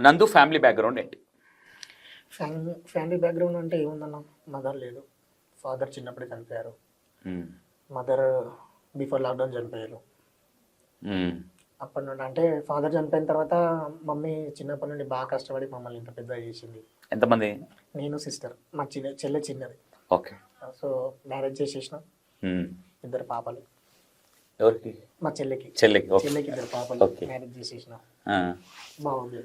నందు family background ఏంటి? Family family background అంటే ఏముందన్న? మదర్ లేదు ఫాదర్ చిన్నప్పుడే చనిపోయారు. మదర్ బిఫోర్ లాక్డౌన్ చనిపోయారు. అప్పటి నుండి అంటే ఫాదర్ చనిపోయిన తర్వాత మమ్మీ చిన్నప్పటి నుండి బాగా కష్టపడి మమ్మల్ని ఇంత పెద్ద చేసింది. ఎంతమంది? నేను సిస్టర్. మా చిన్న చెల్లె చిన్నది. ఓకే. సో మ్యారేజ్ చేసేసిన. ఇద్దరు పాపలు. ఎవరికి? మా చెల్లెకి. చెల్లికి చెల్లెకి ఇద్దరు పాపలు. మ్యారేజ్ చేసేసిన. బాగుంది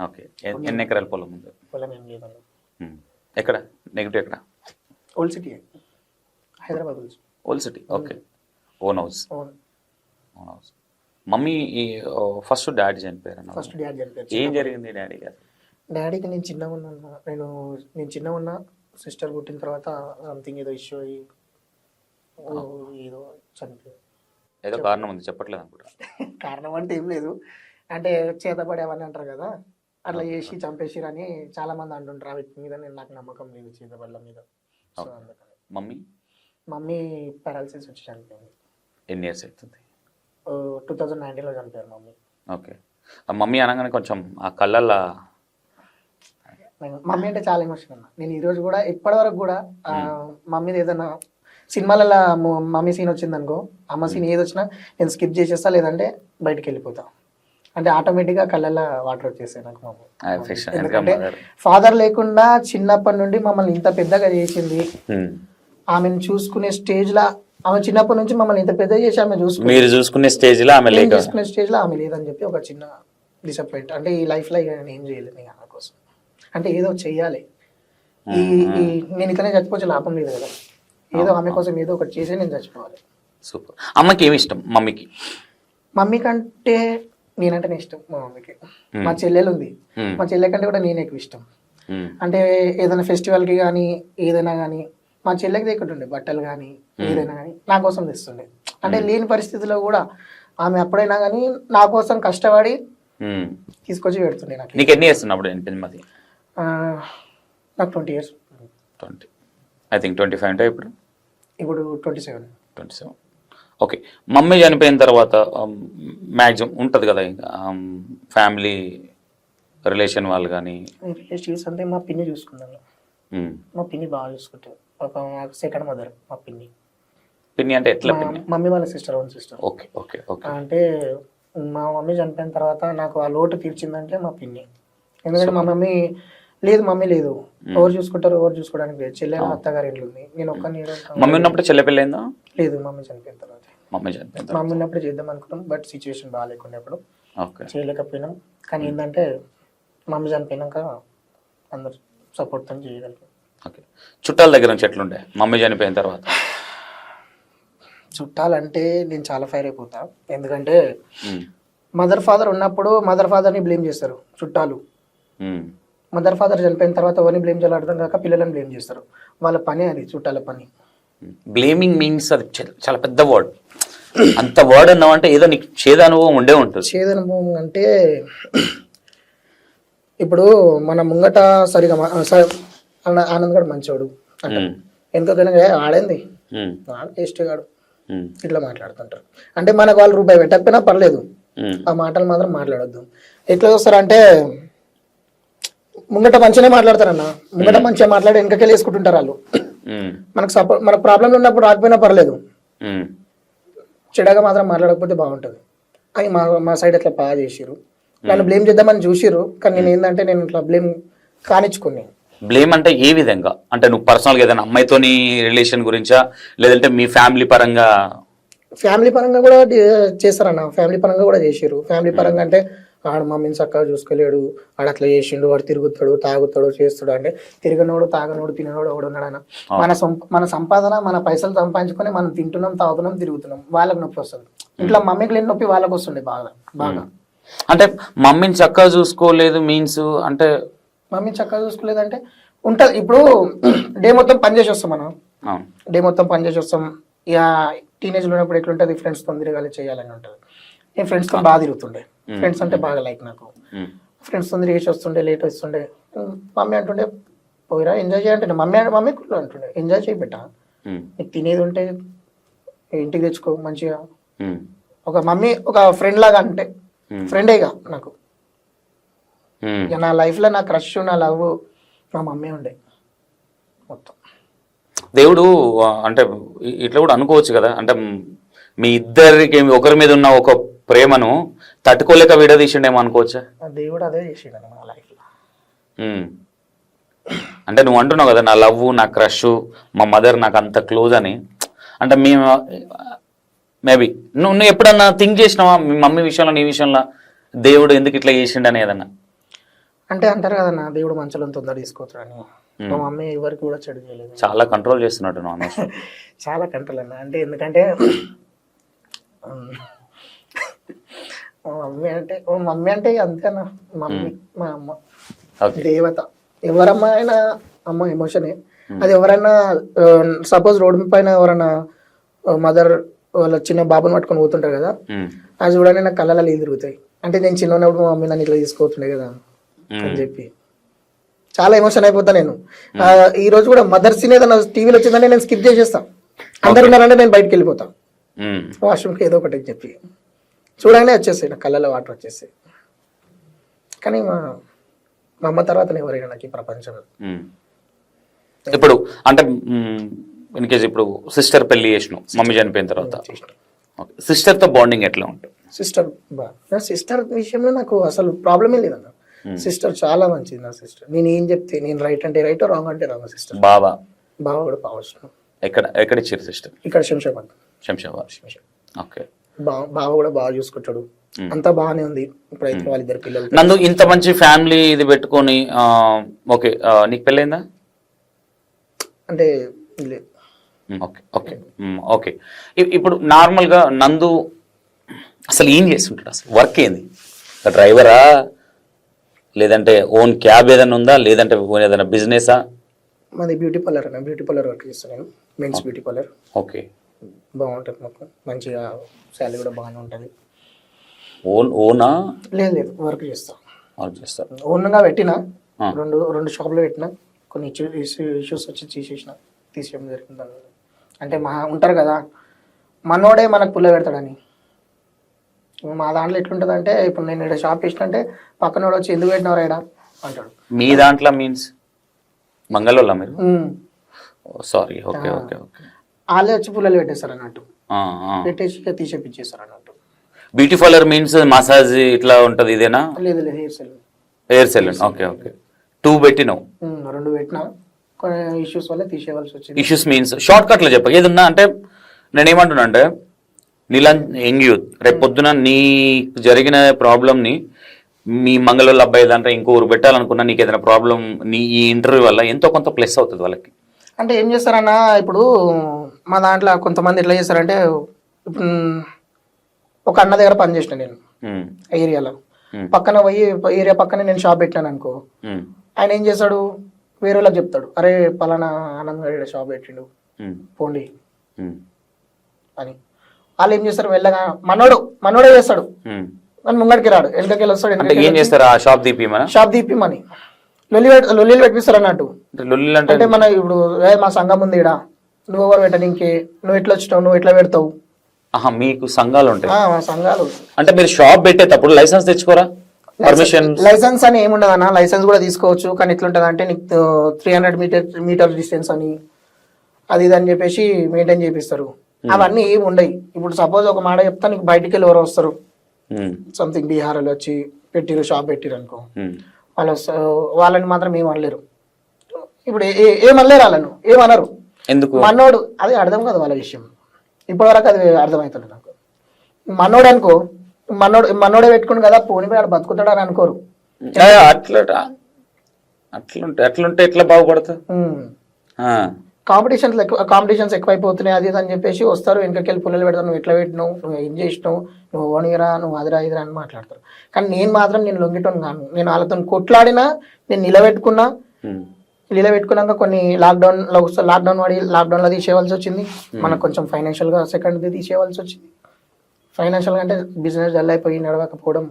ఓకే. ఎన్ని ఎకరాల పొలం ఉంది? పొలం ఏం మ్మ్. ఎక్కడ? నెగిటివ్ ఎక్కడ? Old city. హైదరాబాద్ నుంచి old city. Okay. Own house. Own. House. Mummy ఈ ఫస్ట్ డాడీ చనిపోయారు. ఫస్ట్ డాడీ చనిపోయారు. ఏం జరిగింది డాడీ గారు? డాడీకి నేను చిన్నగా ఉన్నా నేను నేను చిన్నగా ఉన్నా సిస్టర్ పుట్టిన తర్వాత సంథింగ్ ఏదో ఇష్యూ అయ్యి ఏదో చనిపోయారు. ఏదో కారణం ఉంది చెప్పట్లేదు అనుకుంటా. కారణం అంటే ఏం లేదు. అంటే చేతబడి అవన్నీ అంటారు కదా. అట్లా చేసి చంపేసిరని చాలా మంది అంటుంటారు. వ్యక్తి మీద నేను నాకు నమ్మకం లేదు చేతబడుల మీద. సో. అందుకని. మమ్మీ? మమ్మీ పారాలసిస్ వచ్చి చనిపోయింది. ఎన్ని ఇయర్స్ అవుతుంది? టూ థౌజండ్ నైన్టీన్లో చనిపోయారు మమ్మీ. ఓకే. ఆ మమ్మీ అనగానే కొంచెం ఆ కళ్ళల్లో మమ్మీ అంటే చాలా ఎమోషన్ అన్న. నేను ఈ రోజు కూడా ఇప్పటి వరకు కూడా మమ్మీది ఏదైనా సినిమాలలో మమ్మీ సీన్ వచ్చింది అనుకో అమ్మ సీన్ ఏది వచ్చినా నేను స్కిప్ చేసేస్తా లేదంటే బయటికి వెళ్ళిపోతా. అంటే ఆటోమేటిక్గా కళ్ళల్లో వాటర్ వచ్చేసాయి నాకు. ఎందుకంటే. ఫాదర్ లేకుండా చిన్నప్పటి నుండి మమ్మల్ని ఇంత పెద్దగా చేసింది. ఆమెను చూసుకునే స్టేజ్ లా ఆమె చిన్నప్పటి నుంచి మమ్మల్ని ఇంత పెద్ద చేసి ఆమె చూసుకుని మీరు చూసుకునే స్టేజ్లో ఆమె లేక? చూసుకునే స్టేజ్లో ఆమె లేదని చెప్పి ఒక చిన్న డిసప్పాయింట్ అంటే ఈ లైఫ్లో నేను ఏం చేయలేదు ఇక ఆమె కోసం. అంటే ఏదో చెయ్యాలి. ఈ నేను ఇతనే చచ్చిపోతే లాభం లేదు కదా. ఏదో ఆమె కోసం ఏదో ఒకటి చేసి నేను చచ్చిపోవాలి. సూపర్. అమ్మకి ఏమి ఇష్టం? మమ్మీకి? మమ్మీ కంటే నేనంటేనే ఇష్టం మా మమ్మీకి. మా చెల్లెలు ఉంది. మా చెల్లె కంటే కూడా నేను ఎక్కువ ఇష్టం. అంటే ఏదైనా ఫెస్టివల్కి కానీ ఏదైనా కానీ మా చెల్లెకి తెక్కుంటుండే బట్టలు కానీ ఏదైనా కానీ నా కోసం తెస్తుండే. అంటే లేని పరిస్థితిలో కూడా ఆమె అప్పుడైనా కానీ నా కోసం కష్టపడి. తీసుకొచ్చి పెడుతుండే నాకు. నీకు ఎన్ని ఇయర్స్ ఉన్నప్పుడు నాకు twenty years twenty. I think twenty five అంటే ఇప్పుడు? ఇప్పుడు twenty seven twenty seven okay. Mummy చనిపోయిన తర్వాత మ్యాక్సిమం ఉంటుంది కదా ఇంకా ఫ్యామిలీ రిలేషన్ వాళ్ళు కానీ? రిలేటివ్స్ అంటే మా పిన్ని చూసుకున్నాను మా పిన్ని బాగా చూసుకుంటారు ఒక సెకండ్ మదర్ మా పిన్ని. పిన్ని అంటే ఎట్లా మమ్మీ వాళ్ళ sister own sister okay okay okay. అంటే మా మమ్మీ చనిపోయిన తర్వాత నాకు ఆ లోటు తీర్చిందంటే మా పిన్ని. ఎందుకంటే మా మమ్మీ లేదు మమ్మీ లేదు. ఎవరు చూసుకుంటారు ఎవరు చూసుకోవడానికి లేదు. చెల్లె అత్తగారి ఇల్లు ఉంది నేను ఒక్కని మమ్మీ ఉన్నప్పుడు చెల్లె పెళ్ళి అయిందా? లేదు మమ్మీ చనిపోయిన తర్వాత. మమ్మీ మమ్మీ ఉన్నప్పుడు చేద్దాం అనుకున్నాం బట్ సిచ్యువేషన్ బాగాలేకుండా అప్పుడు ఓకే. చేయలేకపోయినాం. కానీ ఏంటంటే మమ్మీ చనిపోయినాక అందరు సపోర్ట్తో చేయగలిగాం. ఓకే. చుట్టాల దగ్గర నుంచి ఎట్లుండే? మమ్మీ చనిపోయిన తర్వాత. చుట్టాలంటే నేను చాలా ఫైర్ అయిపోతా. ఎందుకంటే. మదర్ ఫాదర్ ఉన్నప్పుడు మదర్ ఫాదర్ని బ్లేమ్ చేస్తారు చుట్టాలు. మదర్ ఫాదర్ చనిపోయిన తర్వాత ఎవరిని బ్లేమ్ చేయాలో అర్థం కాక పిల్లలను బ్లేమ్ చేస్తారు. వాళ్ళ పని అది చుట్టాల పని. బ్లేమింగ్ మీన్స్ అది చాలా పెద్ద వర్డ్ అంత వర్డ్ అన్నావంటే ఏదో నీకు చేదు అనుభవం ఉండే ఉంటుంది. చేదనుభవం అంటే ఇప్పుడు మన ముంగట సరిగా ఆనంద్ గడు మంచోడు. అంటారు మ్మ్. ఎందుకైనా ఆడేంది? టేస్ట్ గాడు. ఇట్లా మాట్లాడుతుంటారు. అంటే మనకు వాళ్ళు రూపాయి పెట్టకపోయినా పర్లేదు. ఆ మాటలు మాత్రం మాట్లాడొద్దు. ఎట్లా చూస్తారంటే ముంగట మంచిగానే మాట్లాడతారన్న. ముంగట మంచిగా మాట్లాడి వెనకకెళ్ళి వేసుకుంటుంటారు వాళ్ళు. మనకు సపోర్ట్ మనకు ప్రాబ్లం ఉన్నప్పుడు రాకపోయినా పర్లేదు. చెడగా మాత్రం మాట్లాడకపోతే బాగుంటుంది. అని మా మా సైడ్ అట్లా బాగా చేసిర్రు. నన్ను బ్లేమ్ చేద్దామని చూసిర్రు. కానీ నేను ఏంటంటే నేను ఇట్లా బ్లేమ్ కానిచ్చుకుని. బ్లేమ్ అంటే ఏ విధంగా? అంటే నువ్వు పర్సనల్గా ఏదైనా అమ్మాయితోని రిలేషన్ గురించా? లేదంటే మీ ఫ్యామిలీ పరంగా? ఫ్యామిలీ పరంగా కూడా చేస్తారన్న. ఫ్యామిలీ పరంగా కూడా చేసిర్రు. ఫ్యామిలీ పరంగా అంటే ఆడు మమ్మీని చక్కగా చూసుకోలేడు ఆడు అట్లా చేసిండు వాడు తిరుగుతాడు తాగుతాడు చేస్తాడు అంటే తిరగనోడు తాగనోడు తిననోడు ఎవడు ఉన్నాడన్న మన మన సంపాదన మన పైసలు సంపాదించుకొని మనం తింటున్నాం తాగుతున్నాం తిరుగుతున్నాం. వాళ్ళకి నొప్పి వస్తుంది. ఇంట్లో మమ్మీకి లేని నొప్పి వాళ్ళకి వస్తుండే బాగా బాగా. అంటే మమ్మీని చక్కగా చూసుకోలేదు మీన్స్ అంటే మమ్మీ చక్కగా చూసుకోలేదంటే ఉంటుంది. ఇప్పుడు డే మొత్తం పని చేసి వస్తాం మనం. డే మొత్తం పని చేసి వస్తాం. ఇక టీనేజ్లో ఉన్నప్పుడు ఎట్లుంటుంది? ఫ్రెండ్స్తో తిరగాలి చేయాలని ఉంటుంది. నేను ఫ్రెండ్స్తో బాగా తిరుగుతుండే. ఫ్రెండ్స్ అంటే బాగా లైక్ నాకు. ఫ్రెండ్స్తో తిరిగేసి వస్తుండే లేట్ వస్తుండే. మమ్మీ అంటుండే పోయిరా ఎంజాయ్ చేయంటే మమ్మీ మమ్మీ కూడా అంటుండే ఎంజాయ్ చేయి బిడ్డ. నీకు తినేది ఉంటే ఇంటికి తెచ్చుకో మంచిగా. ఒక మమ్మీ ఒక ఫ్రెండ్ లాగా అంటే. ఫ్రెండేగా నాకు. నా లైఫ్లో నా క్రష్ నా లవ్ మా మమ్మీ ఉండే మొత్తం. దేవుడు అంటే ఇట్లా కూడా అనుకోవచ్చు కదా. అంటే మీ ఇద్దరికి ఒకరి మీద ఉన్న ఒక ప్రేమను తట్టుకోలేక విడదీసిండేమో అనుకోవచ్చా? దేవుడు అదే చేసిండు నా. అంటే నువ్వు అంటున్నావు కదా నా లవ్ నా క్రష్ మా మదర్ నాకు అంత క్లోజ్ అని. అంటే మేము మేబీ నువ్వు నువ్వు ఎప్పుడన్నా థింక్ చేసినావా? మీ మమ్మీ విషయంలో నీ విషయంలో దేవుడు ఎందుకు ఇట్లా చేసిండని ఏదన్నా అంటే అంటారు కదా నా దేవుడు మంచంలో తొందర తీసుకోవచ్చుడని మా మమ్మీ ఎవరికి కూడా చెడు చేయలేదు. చాలా కంట్రోల్ అనవసరం. చాలా కంట్రోల్ అన్న. అంటే ఎందుకంటే మమ్మీ అంటే మమ్మీ అంటే అంతేనా? మమ్మీ మా అమ్మ. దేవత. ఎవరమ్మా అయినా అమ్మ ఎమోషనే అది ఎవరైనా సపోజ్ రోడ్డు పైన ఎవరైనా మదర్ వాళ్ళ చిన్న బాబుని పట్టుకొని పోతుంటారు కదా. అది చూడండి నా కళ్ళలో నీళ్ళు తిరుగుతాయి. అంటే నేను చిన్న ఉన్నప్పుడు మా మమ్మీ నన్ను ఇట్లా తీసుకోతుండే కదా? అని. చెప్పి. చాలా ఎమోషన్ అయిపోతా నేను. ఈ రోజు కూడా మదర్ సీన్ ఏదైనా టీవీలో వచ్చిందంటే నేను స్కిప్ చేసేస్తాను అందరు ఉన్నారంటే నేను బయటకు వెళ్ళిపోతా. ఉమ్. వాష్రూమ్కి ఏదో ఒకటి చెప్పి. చూడగానే వచ్చేసాయి నా కళ్ళలో వాటర్ వచ్చేసాయి కానీ మా మా అమ్మ తర్వాత ఎవరైనా నాకు ఈ ప్రపంచంలో. ఇప్పుడు అంటే ఇన్ కేసు ఇప్పుడు సిస్టర్ పెళ్ళి చేసినావు మమ్మీ చనిపోయిన తర్వాత. సిస్టర్తో బాండింగ్ ఎట్లా ఉంటుంది? సిస్టర్ నా సిస్టర్ విషయంలో నాకు అసలు ప్రాబ్లమే లేదన్న సిస్టర్ చాలా మంచిది నా సిస్టర్. నేను ఏం చెప్తే నేను రైట్ అంటే రైట్ రాంగ్ అంటే రాంగ్ సిస్టర్. బాబా బావ కూడా బావచ్చు ఎక్కడ ఎక్కడ ఇచ్చారు సిస్టర్? ఇక్కడ శంషాబాద్. శంషాబాద్. ఓకే. బావ కూడా బాగా చూసుకుంటాడు. అంతా బాగానే ఉంది ఇప్పుడైతే వాళ్ళిద్దరు పిల్లలు నందు ఇంత మంచి ఫ్యామిలీ ఇది పెట్టుకొని ఓకే నీకు పెళ్ళైందా? అంటే ఓకే ఓకే. ఓకే. ఇప్పుడు నార్మల్గా నందు అసలు ఏం చేస్తుంటాడు? అసలు వర్క్ ఏంది? డ్రైవరా? లేదంటే ఓన్ క్యాబ్ ఏదైనా ఉందా? లేదంటే ఓన్ ఏదైనా బిజినెసా? మాది బ్యూటీ పార్లర్ అన్న బ్యూటీ పార్లర్ వర్క్ చేస్తాను నేను మెన్స్ బ్యూటీ పార్లర్. ఓకే. బాగుంటుంది మాకు. మంచిగా శాలరీ కూడా బాగానే ఉంటుంది. ఓన్ ఓనా? లేదు లేదు వర్క్ చేస్తాం. వర్క్ చేస్తారు ఓన్గా పెట్టిన. రెండు రెండు షాపులు పెట్టిన కొన్ని ఇష్యూస్ వచ్చి తీసేసిన తీసేయడం జరిగింది దాని వల్ల. అంటే మా ఉంటారు కదా మనోడే మనకు పుల్ల పెడతాడని. మా దాంట్లో ఎట్లుంటుంది అంటే ఇప్పుడు నేను ఇక్కడ షాప్ ఇచ్చినంటే పక్కనోడు వచ్చి ఎందుకు పెట్టినవరా ఇక్కడ అంటాడు. మీ దాంట్లో మీన్స్ మంగళోళ్ళ మీరు. Sorry okay okay okay. వాళ్ళే వచ్చి పుల్లలు పెట్టేస్తారు అన్నట్టు పెట్టేసి తీసేపిచ్చేస్తారు అన్నట్టు బ్యూటీ పార్లర్ మీన్స్ మసాజ్ ఇట్లా ఉంటది ఇదేనా? లేదు లేదు hair cell hair salon okay okay two పెట్టినావు. రెండు పెట్టిన. ఇష్యూస్ వల్ల తీసేయవలసి వచ్చింది. ఇష్యూస్ మీన్స్ షార్ట్ కట్లో చెప్ప. ఏదన్నా అంటే నేను ఏమంటున్నా అంటే నీలాంటి యంగ్ యూత్ రేపు పొద్దున నీకు జరిగిన ప్రాబ్లమ్ని మీ మంగళూరు అబ్బాయి దాంట్లో ఇంకో ఊరు పెట్టాలనుకున్నా నీకు ఏదైనా ప్రాబ్లం నీ ఈ ఇంటర్వ్యూ వల్ల ఎంతో కొంత ప్లస్ అవుతుంది వాళ్ళకి. అంటే ఏం చేస్తారన్న ఇప్పుడు మా దాంట్లో కొంతమంది ఎట్లా చేస్తారంటే ఇప్పుడు ఒక అన్న దగ్గర పని చేసిన నేను ఏరియాలో. పక్కన పోయి ఏరియా పక్కనే నేను షాప్ పెట్టాను అనుకో. ఆయన ఏం చేస్తాడు? వేరే వాళ్ళకి చెప్తాడు. అరే పలానా ఆనంద్ గారు షాప్ పెట్టిండు. పోండి. అని. వాళ్ళు ఏం చేస్తారు? వెళ్ళగా మనోడు మనోడే చేస్తాడు. కానీ ముంగడికి రాడు. వస్తాడు అంటే వెనకకి ఏం చేస్తారు? ఆ షాప్ దీపిమనా షాప్ తీపిమని లొల్లి పెట్- లొల్లిలు పెట్టిస్తారు అన్నట్టు. లొల్లి అంటే మన ఇప్పుడు మా సంఘం ఉంది ఈడ. నువ్వు ఎవరు పెట్టని ఇంకే? నువ్వు ఎట్లా వచ్చినావు? నువ్వు ఎట్లా పెడతావు? ఆహా మీకు సంఘాలు ఉంటాయి. ఆ, సంఘాలు అంటే మీరు షాప్ పెట్టేటప్పుడు లైసెన్స్ తెచ్చుకోరా? పర్మిషన్ లైసెన్స్ అని ఏముండదు అన్న లైసెన్స్ కూడా తీసుకోవచ్చు కానీ ఎట్లుంటది అంటే నీకు three hundred metre metre distance అని అది ఇది అని చెప్పేసి మెయింటైన్ చేపిస్తారు. అవన్నీ ఏమి ఉండయి. ఇప్పుడు సపోజ్ ఒక మాట చెప్తా నీకు బయటికి వెళ్ళి ఎవరు వస్తారు. సంథింగ్ బీహార్ వాళ్ళు వచ్చి పెట్టిరు షాప్ పెట్టిరు అనుకో. వాళ్ళు వస్తా- వాళ్ళని మాత్రం ఏం అనలేరు. ఇప్పుడు ఏ- ఏ- ఏమనలేరు వాళ్ళను? ఏమనరు? ఎందుకు? మనోడు అది అర్థం కాదు వాళ్ళ విషయం. ఇప్పటివరకు అది అర్థమవుతుంది నాకు. మనోడు అనుకో మనోడు మనోడే పెట్టుకుని కదా పోనీ ఆడు బతుకుతాడు అని అనుకోరు అట్లా అట్లుంటే అట్లుంటే ఎట్లా బాగుపడతా? కాంపిటీషన్స్ ఎక్కువ కాంపిటీషన్స్ ఎక్కువైపోతున్నాయి అది అని చెప్పేసి వస్తారు వెనకకి వెళ్ళి పుల్లలు పెడతారు నువ్వు ఎట్లా పెట్టినావు నువ్వు ఏం చేసినావు నువ్వు ఓనిరా నువ్వు అదిరా ఇదిరా అని మాట్లాడతారు. కానీ నేను మాత్రం నేను లొంగిటోను కాను. నేను వాళ్ళతో కొట్లాడినా నేను నిలబెట్టుకున్నా నిలబెట్టుకున్నాక కొన్ని లాక్డౌన్లో లాక్డౌన్ పడి లాక్డౌన్లో తీసేయవలసి వచ్చింది. మనకు కొంచెం ఫైనాన్షియల్గా సెకండ్ తీసేయవలసి వచ్చింది. ఫైనాన్షియల్గా అంటే బిజినెస్ డల్ అయిపోయి నడవకపోవడం.